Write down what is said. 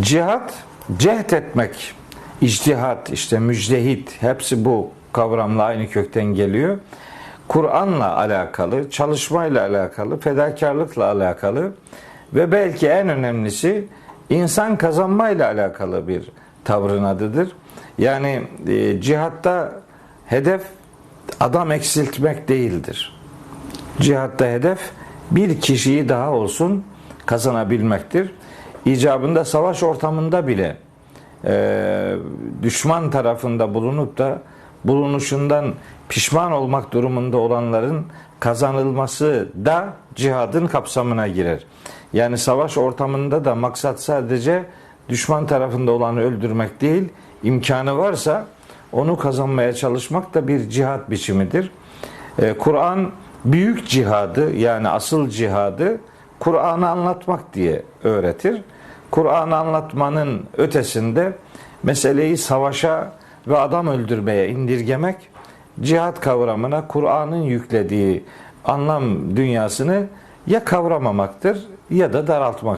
Cihat, cehd etmek, içtihat, işte müjdehit hepsi bu kavramla aynı kökten geliyor. Kur'an'la alakalı, çalışmayla alakalı, fedakarlıkla alakalı ve belki en önemlisi insan kazanmayla alakalı bir tavrın adıdır. Yani e, cihatta hedef adam eksiltmek değildir. Cihatta hedef bir kişiyi daha olsun kazanabilmektir. İcabında savaş ortamında bile e, düşman tarafında bulunup da bulunuşundan pişman olmak durumunda olanların kazanılması da cihadın kapsamına girer. Yani savaş ortamında da maksat sadece düşman tarafında olanı öldürmek değil, imkanı varsa onu kazanmaya çalışmak da bir cihat biçimidir. Ee, Kur'an büyük cihadı yani asıl cihadı Kur'an'ı anlatmak diye öğretir. Kur'an'ı anlatmanın ötesinde meseleyi savaşa ve adam öldürmeye indirgemek cihat kavramına Kur'an'ın yüklediği anlam dünyasını ya kavramamaktır ya da daraltmak.